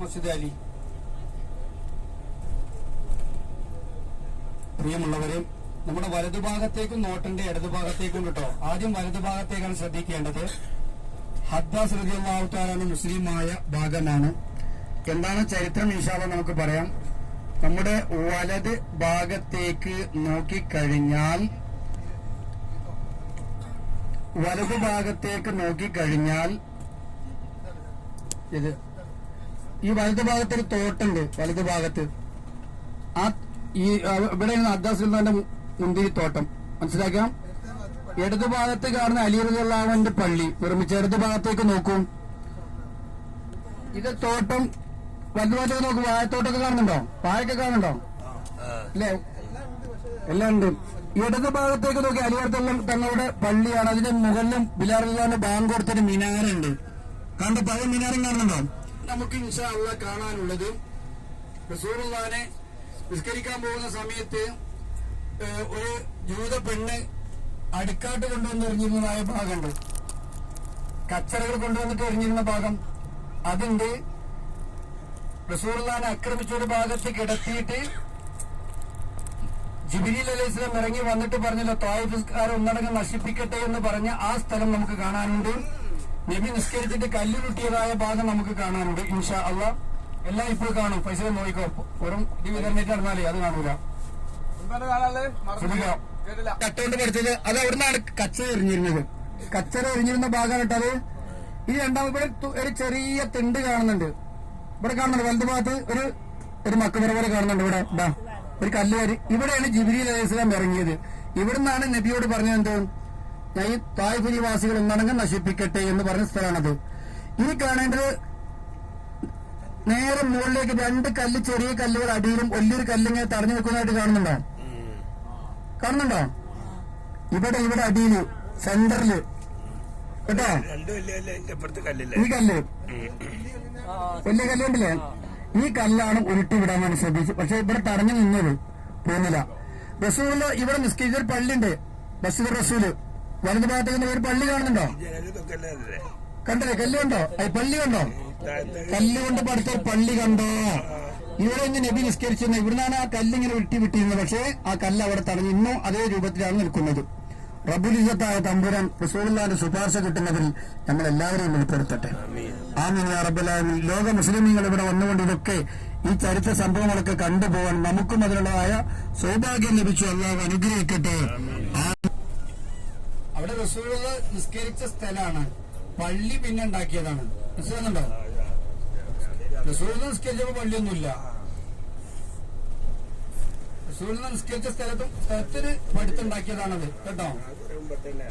മസ്ജിദ് അലി. പ്രിയമുള്ളവരെ നമ്മുടെ വലതുഭാഗത്തേക്കും നോട്ടിന്റെ ഇടതുഭാഗത്തേക്കും കേട്ടോ ആദ്യം വലതുഭാഗത്തേക്കാണ് ശ്രദ്ധിക്കേണ്ടത്. ഹദ്ദാസ് റബിയുള്ള മുസ്ലിമായ ഭാഗമാണ്. എന്താണ് ചരിത്രം? ഇൻഷാല്ല നമുക്ക് പറയാം. നമ്മുടെ വലത് ഭാഗത്തേക്ക് നോക്കിക്കഴിഞ്ഞാൽ വലതു ഭാഗത്തേക്ക് നോക്കിക്കഴിഞ്ഞാൽ ഇത്. ഈ വലതു ഭാഗത്ത് ഒരു തോട്ടുണ്ട് വലതു ഭാഗത്ത്. ആ ഈ ഇവിടെ മു- മുന്തിരി തോട്ടം. മനസ്സിലാക്കാം ഇടതു ഭാഗത്ത് കാണുന്ന അലിയറുകളാവന്റെ പള്ളി. നിർമ്മിച്ച ഇടതു ഭാഗത്തേക്ക് നോക്കൂ. ഇത് തോട്ടം വലതു ഭാഗത്തേക്ക് നോക്കൂ. വാഴത്തോട്ടൊക്കെ കാണുന്നുണ്ടോ? വാഴയൊക്കെ കാണുന്നുണ്ടോ? അല്ലേ എല്ലാം ഉണ്ട്. ഇടതു ഭാഗത്തേക്ക് നോക്കി അലിവർത്തുള്ള തങ്ങളുടെ പള്ളിയാണ്. അതിന്റെ മുകളിലും ബിലാറുള്ള ബാങ്ക് കൊടുത്തൊരു മിനാറുണ്ട്. കണ്ട പഴയ മിനാരം കാണുന്നുണ്ടോ? നമുക്ക് ഇൻഷാള്ള കാണാനുള്ളത്. റസൂറുള്ളാനെ നിസ്കരിക്കാൻ പോകുന്ന സമയത്ത് ഒരു ജൂത പെണ്ണ് അടുക്കാട്ട് കൊണ്ടുവന്ന് എറിഞ്ഞിരുന്നതായ ഭാഗമുണ്ട്. കച്ചറകൾ കൊണ്ടുവന്നിട്ട് എറിഞ്ഞിരുന്ന ഭാഗം അതുണ്ട്. റസൂറുള്ളാനെ ആക്രമിച്ച ഒരു ഭാഗത്ത് കിടത്തിയിട്ട് ജിബിരിൽ അലൈഹി ഇറങ്ങി വന്നിട്ട് പറഞ്ഞല്ലോ തായിഫുകാരെ ഒന്നടങ്കം നശിപ്പിക്കട്ടെ എന്ന് പറഞ്ഞ ആ സ്ഥലം നമുക്ക് കാണാനുണ്ട്. നബി നിസ്കരിച്ചിട്ട് കല്ലുരുട്ടിയതായ ഭാഗം നമുക്ക് കാണാനുണ്ട്. ഇൻഷാ അല്ല എല്ലാം ഇപ്പോൾ കാണും. പൈസ നോക്കിക്കോ. വെറും ഇത് വിതരണിട്ട് നടന്നാലേ അത് കാണൂല. കട്ടുകൊണ്ട് പഠിച്ചത് അത് അവിടുന്നാണ് കച്ച എറിഞ്ഞിരുന്നത്. കച്ചറ എറിഞ്ഞിരുന്ന ഭാഗമാണ് ഇട്ടത് ഈ രണ്ടാം ഇവിടെ ഒരു ചെറിയ തിണ്ട് കാണുന്നുണ്ട്. ഇവിടെ കാണുന്നുണ്ട്. വലതു ഭാഗത്ത് ഒരു ഒരു മക്കബറ പോലെ കാണുന്നുണ്ട് ഇവിടെ. ഇതാ ഒരു കല്ലുകാരി. ഇവിടെയാണ് ജിബിരി അലൈഹിസ്ലാം ഇറങ്ങിയത്. ഇവിടുന്നാണ് നബിയോട് പറഞ്ഞത് എന്ത്? തായ്ഫ് നിവാസികൾ ഒന്നടങ്കം നശിപ്പിക്കട്ടെ എന്ന് പറഞ്ഞ സ്ഥലമാണത്. ഈ കാണേണ്ടത് നേരെ മുകളിലേക്ക് രണ്ട് കല്ല് ചെറിയ കല്ലുകൾ അടിയിലും വലിയൊരു കല്ലിങ്ങനെ തടഞ്ഞു നിൽക്കുന്നതായിട്ട് കാണുന്നുണ്ടോ? കാണുന്നുണ്ടോ? ഇവിടെ ഇവിടെ അടിയിൽ സെന്ററിൽ കേട്ടോ? ഈ കല്ല്. വലിയ കല്ലുണ്ടല്ലേ ഈ കല്ലാണ് ഉരുട്ടി വിടാൻ വേണ്ടി ശ്രദ്ധിച്ചു. പക്ഷെ ഇവിടെ തടഞ്ഞു നിന്നത് പോകുന്നില്ല റസൂൽ ഇവിടെ നിസ്കരിച്ച ഒരു പള്ളിയുണ്ട്. ബഷീർ റസൂൽ വലതു ഭാഗത്തേക്ക് ഒരു പള്ളി കാണുന്നുണ്ടോ? കണ്ടല്ലേ? തൊക്കല്ലേ കണ്ടില്ലേ കല്ല് കണ്ടോ? അത് പള്ളി കണ്ടോ? കല്ല് പഠിച്ച പള്ളി കണ്ടോ? ഇവിടെ ഇന്ന് നബി നിസ്കരിച്ചിരുന്ന. ഇവിടുന്നാണ് ആ കല്ലിങ്ങനെ വിട്ടി വിട്ടിരുന്നത് പക്ഷേ ആ കല്ല് അവിടെ തടഞ്ഞു ഇന്നും അതേ രൂപത്തിലാണ് നിൽക്കുന്നത്. റബുലിസത്തായ തമ്പുരാൻ റസൂലിന്റെ ശുപാർശ കിട്ടുന്നതിൽ നമ്മൾ എല്ലാവരെയും ഉൾപ്പെടുത്തട്ടെ. ആമീൻ റബ്ബൽ ലോക മുസ്ലിമീങ്ങൾ ഇവിടെ വന്നുകൊണ്ട് ഇതൊക്കെ ഈ ചരിത്ര സംഭവങ്ങളൊക്കെ കണ്ടുപോകാൻ നമുക്കും അതിനുള്ളതായ സൗഭാഗ്യം ലഭിച്ചു. അള്ളാഹു അനുഗ്രഹിക്കട്ടെ. അവിടെ റസൂലുള്ള നിസ്കരിച്ച സ്ഥലമാണ് പള്ളി പിന്നെ ഉണ്ടാക്കിയതാണ്. മനസ്സിലാകുന്നുണ്ടോ റസൂലുള്ള നിസ്കരിച്ചപ്പോ പള്ളിയൊന്നുമില്ല. റസൂലുള്ള നിസ്കരിച്ച സ്ഥലത്തും സ്ഥലത്തിന് പടുത്തുണ്ടാക്കിയതാണത് കേട്ടോ? തന്നെ